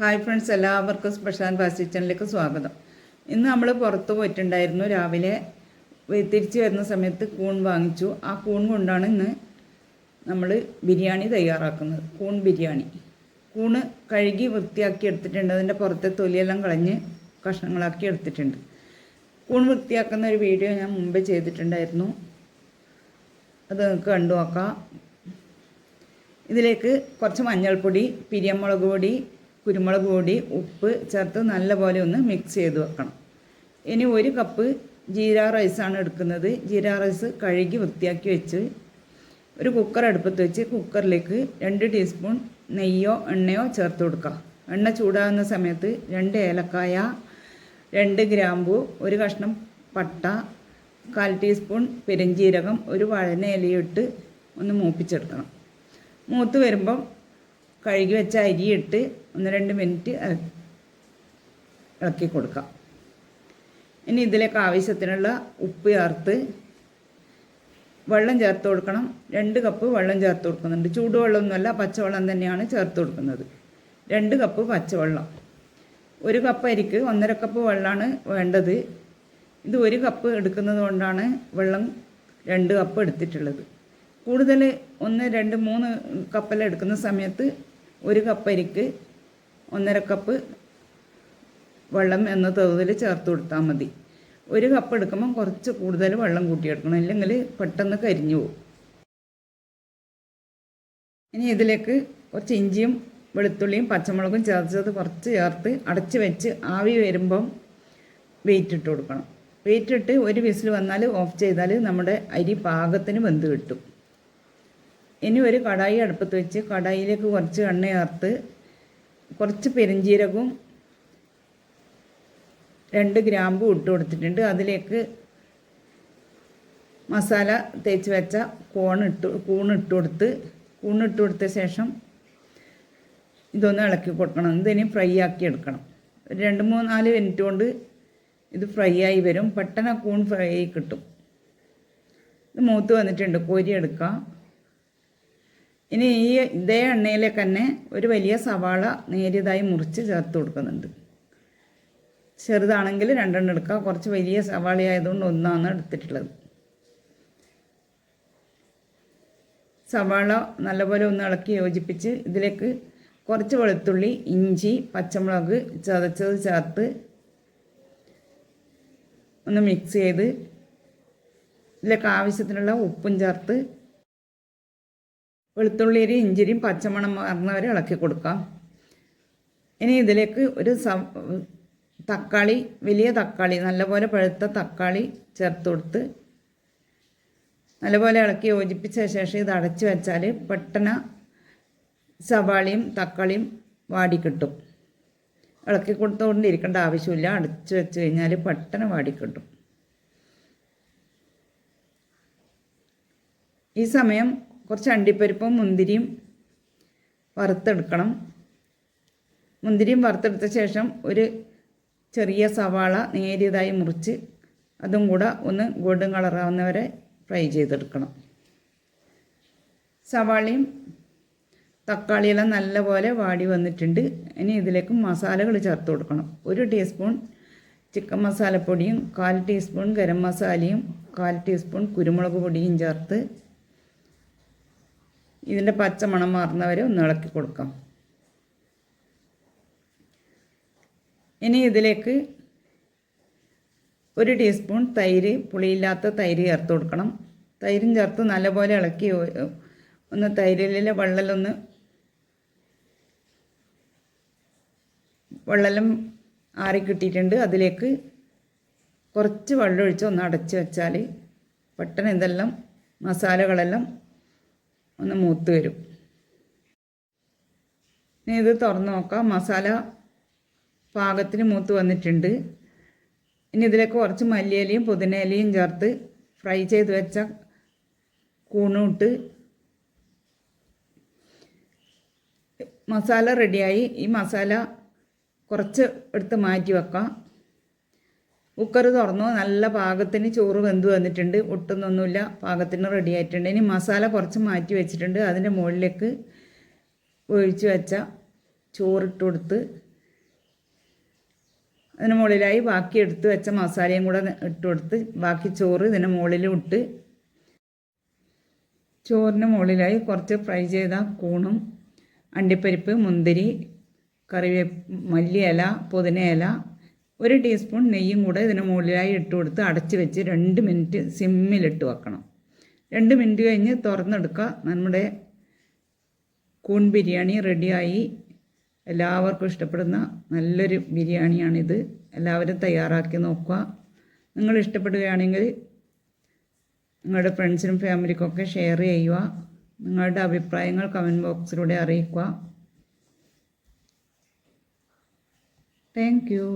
Hi friends എല്ലാവർക്കും special fast കിച്ചണിലേക്ക് സ്വാഗതം. ഇന്ന് നമ്മൾ പുറത്ത് പോയിട്ടുണ്ടായിരുന്നു. രാവിലെ തിരിച്ചു വരുന്ന സമയത്ത് കൂൺ വാങ്ങിച്ചു. ആ കൂൺ കൊണ്ടാണ് ഇന്ന് നമ്മൾ ബിരിയാണി തയ്യാറാക്കുന്നത്. കൂൺ ബിരിയാണി. കൂണ് കഴുകി വൃത്തിയാക്കി എടുത്തിട്ടുണ്ട്. അതിന്റെ പുറത്തെ തൊലിയെല്ലാം കളഞ്ഞ് കഷ്ണങ്ങളാക്കി എടുത്തിട്ടുണ്ട്. കൂൺ വൃത്തിയാക്കുന്ന ഒരു വീഡിയോ ഞാൻ മുമ്പേ ചെയ്തിട്ടുണ്ടായിരുന്നു. അത് നിങ്ങൾക്ക് കണ്ടു നോക്കാം. ഇതിലേക്ക് കുറച്ച് മഞ്ഞൾപ്പൊടി പിരിയമുളക് പൊടി കുരുമുളക് പൊടി ഉപ്പ് ചേർത്ത് നല്ലപോലെ ഒന്ന് മിക്സ് ചെയ്ത് വെക്കണം. ഇനി ഒരു കപ്പ് ജീര റൈസാണ് എടുക്കുന്നത്. ജീര റൈസ് കഴുകി വൃത്തിയാക്കി വെച്ച് ഒരു കുക്കർ അടുപ്പത്ത് വെച്ച് കുക്കറിലേക്ക് രണ്ട് ടീസ്പൂൺ നെയ്യോ എണ്ണയോ ചേർത്ത് കൊടുക്കുക എണ്ണ ചൂടാകുന്ന സമയത്ത് രണ്ട് ഏലക്കായ രണ്ട് ഗ്രാമ്പു ഒരു കഷ്ണം പട്ട കാൽ ടീസ്പൂൺ പെരുംജീരകം ഒരു വഴന ഇലയിട്ട് ഒന്ന് മൂപ്പിച്ചെടുക്കണം. മൂത്ത് വരുമ്പം കഴുകി വെച്ച അരി ഇട്ട് ഒന്ന് രണ്ട് മിനിറ്റ് ഇള- ഇളക്കി കൊടുക്കാം. ഇനി ഇതിലേക്ക് ആവശ്യത്തിനുള്ള ഉപ്പ് ചേർത്ത് വെള്ളം ചേർത്ത് കൊടുക്കണം. രണ്ട് കപ്പ് വെള്ളം ചേർത്ത് കൊടുക്കുന്നുണ്ട്. ചൂടുവെള്ളമൊന്നുമല്ല പച്ചവെള്ളം തന്നെയാണ് ചേർത്ത് കൊടുക്കുന്നത്. രണ്ട് കപ്പ് പച്ചവെള്ളം. ഒരു കപ്പ് അരിക്ക് ഒന്നര കപ്പ് വെള്ളമാണ് വേണ്ടത്. ഇത് ഒരു കപ്പ് എടുക്കുന്നത് കൊണ്ടാണ് വെള്ളം രണ്ട് കപ്പ് എടുത്തിട്ടുള്ളത്. കൂടുതൽ ഒന്ന് രണ്ട് മൂന്ന് കപ്പെല്ലാം എടുക്കുന്ന സമയത്ത് ഒരു കപ്പ് അരിക്ക് ഒന്നര കപ്പ് വെള്ളം എന്ന തോതിൽ ചേർത്ത് കൊടുത്താൽ മതി. ഒരു കപ്പ് എടുക്കുമ്പം കുറച്ച് കൂടുതൽ വെള്ളം കൂട്ടിയെടുക്കണം. അല്ലെങ്കിൽ പെട്ടെന്ന് കരിഞ്ഞു പോകും. ഇനി ഇതിലേക്ക് കുറച്ച് ഇഞ്ചിയും വെളുത്തുള്ളിയും പച്ചമുളകും ചേർത്തത് കുറച്ച് ചേർത്ത് അടച്ച് വെച്ച് ആവി വരുമ്പം വെയിറ്റ് ഇട്ട് കൊടുക്കണം. വെയിറ്റ് ഇട്ട് ഒരു വിസിൽ വന്നാൽ ഓഫ് ചെയ്താൽ നമ്മുടെ അരി പാകത്തിന് വെന്ത് കിട്ടും. ഇനി ഒരു കടായി അടുപ്പത്ത് വെച്ച് കടായിലേക്ക് കുറച്ച് എണ്ണ ചേർത്ത് കുറച്ച് പെരിഞ്ജീരകവും രണ്ട് ഗ്രാമ്പും ഇട്ട് കൊടുത്തിട്ടുണ്ട്. അതിലേക്ക് മസാല തേച്ച് വെച്ച കൂൺ ഇട്ട് കൊടുത്ത് കൂൺ ഇട്ട് കൊടുത്ത ശേഷം ഇതൊന്ന് ഇളക്കി കൊടുക്കണം. ഇതിനി ഫ്രൈ ആക്കി എടുക്കണം. രണ്ട് മൂന്ന് നാല് മിനിറ്റ് കൊണ്ട് ഇത് ഫ്രൈ ആയി വരും. പെട്ടെന്ന് കൂൺ ഫ്രൈ ആയി കിട്ടും. ഇത് മൂത്ത് വന്നിട്ടുണ്ട്. കോരി എടുക്കാം. ഇനി ഈ ഇതേ എണ്ണയിലേക്ക് തന്നെ ഒരു വലിയ സവാള നേരിയതായി മുറിച്ച് ചേർത്ത് കൊടുക്കുന്നുണ്ട്. ചെറുതാണെങ്കിൽ രണ്ടെണ്ണം എടുക്കുക കുറച്ച് വലിയ സവാള ആയതുകൊണ്ട് ഒന്നാണ് എടുത്തിട്ടുള്ളത്. സവാള നല്ലപോലെ ഒന്ന് ഇളക്കി യോജിപ്പിച്ച് ഇതിലേക്ക് കുറച്ച് വെളുത്തുള്ളി ഇഞ്ചി പച്ചമുളക് ചതച്ചത് ചേർത്ത് ഒന്ന് മിക്സ് ചെയ്ത് ഇതിലേക്ക് ആവശ്യത്തിനുള്ള ഉപ്പും ചേർത്ത് വെളുത്തുള്ളിയും ഇഞ്ചിരിയും പച്ചമണം മാറുന്നവരെ ഇളക്കി കൊടുക്കാം. ഇനി ഇതിലേക്ക് ഒരു തക്കാളി വലിയ തക്കാളി നല്ലപോലെ പഴുത്ത തക്കാളി ചേർത്ത് കൊടുത്ത് നല്ലപോലെ ഇളക്കി യോജിപ്പിച്ച ശേഷം ഇത് അടച്ചു വെച്ചാൽ പെട്ടെന്ന് സവാളയും തക്കാളിയും വാടിക്കിട്ടും ഇളക്കി കൊടുത്തുകൊണ്ടിരിക്കേണ്ട ആവശ്യമില്ല. അടച്ചു വെച്ച് കഴിഞ്ഞാൽ പെട്ടെന്ന് വാടിക്കിട്ടും ഈ സമയം കുറച്ച് അണ്ടിപ്പരിപ്പും മുന്തിരിയും വറുത്തെടുക്കണം. മുന്തിരിയും വറുത്തെടുത്ത ശേഷം ഒരു ചെറിയ സവാള നേരിയതായി മുറിച്ച് അതും കൂടെ ഒന്ന് ഗോൾഡൻ കളറാവുന്നവരെ ഫ്രൈ ചെയ്തെടുക്കണം. സവാളയും തക്കാളിയെല്ലാം നല്ലപോലെ വാടി വന്നിട്ടുണ്ട്. ഇനി ഇതിലേക്ക് മസാലകൾ ചേർത്ത് കൊടുക്കണം. ഒരു ടീസ്പൂൺ ചിക്കൻ മസാലപ്പൊടിയും കാൽ ടീസ്പൂൺ ഗരം മസാലയും കാൽ ടീസ്പൂൺ കുരുമുളക് പൊടിയും ചേർത്ത് ഇതിന്റെ പച്ച മണം മാറുന്നവരെ ഒന്ന് ഇളക്കി കൊടുക്കാം. ഇനി ഇതിലേക്ക് ഒരു ടീസ്പൂൺ തൈര് പുളിയില്ലാത്ത തൈര് ചേർത്ത് കൊടുക്കണം. തൈരും ചേർത്ത് നല്ലപോലെ ഇളക്കി ഒന്ന് തൈരിലെ വെള്ളലൊന്ന് വെള്ളലും ആറി കിട്ടിയിട്ടുണ്ട്. അതിലേക്ക് കുറച്ച് വെള്ളമൊഴിച്ച് ഒന്ന് അടച്ച് വെച്ചാൽ പെട്ടെന്ന് ഇതെല്ലാം മസാലകളെല്ലാം ഒന്ന് മൂത്ത് വരും. ഇത് തുറന്ന് നോക്കാം. മസാല പാകത്തിന് മൂത്ത് വന്നിട്ടുണ്ട്. ഇനി ഇതിലേക്ക് കുറച്ച് മല്ലിയിലയും പുതിനയിലയും ചേർത്ത് ഫ്രൈ ചെയ്ത് വെച്ച കൂണൂട്ട് മസാല റെഡിയായി ഈ മസാല കുറച്ച് എടുത്ത് മാറ്റി വെക്കാം. കുക്കർ തുറന്നു. നല്ല പാകത്തിന് ചോറ് വെന്ത് വന്നിട്ടുണ്ട്. ഒട്ടുന്നൊന്നുമില്ല പാകത്തിന് റെഡി ആയിട്ടുണ്ട്. ഇനി മസാല കുറച്ച് മാറ്റി വെച്ചിട്ടുണ്ട്. അതിന്റെ മുകളിലേക്ക് ഒഴിച്ച് വെച്ച ചോറിട്ട് കൊടുത്ത് അതിന് മുകളിലായി ബാക്കി എടുത്ത് വെച്ച മസാലയും കൂടെ ഇട്ട് കൊടുത്ത് ബാക്കി ചോറ് ഇതിന് മുകളിലും ഇട്ട് ചോറിന് മുകളിലായി കുറച്ച് ഫ്രൈ ചെയ്ത കൂണും അണ്ടിപ്പരിപ്പ് മുന്തിരി കറിവേ മല്ലിയില പുതിനയില ഒരു ടീസ്പൂൺ നെയ്യും കൂടെ ഇതിന് മുകളിലായി ഇട്ട് കൊടുത്ത് അടച്ച് വെച്ച് രണ്ട് മിനിറ്റ് സിമ്മിലിട്ട് വെക്കണം. രണ്ട് മിനിറ്റ് കഴിഞ്ഞ് തുറന്നെടുക്കുക. നമ്മുടെ കൂൺ ബിരിയാണി റെഡിയായി എല്ലാവർക്കും ഇഷ്ടപ്പെടുന്ന നല്ലൊരു ബിരിയാണിയാണിത്. എല്ലാവരും തയ്യാറാക്കി നോക്കുക. നിങ്ങൾ ഇഷ്ടപ്പെടുകയാണെങ്കിൽ നിങ്ങളുടെ ഫ്രണ്ട്സിനും ഫാമിലിക്കൊക്കെ ഷെയർ ചെയ്യുക. നിങ്ങളുടെ അഭിപ്രായങ്ങൾ കമന്റ് ബോക്സിലൂടെ അറിയിക്കുക. Thank you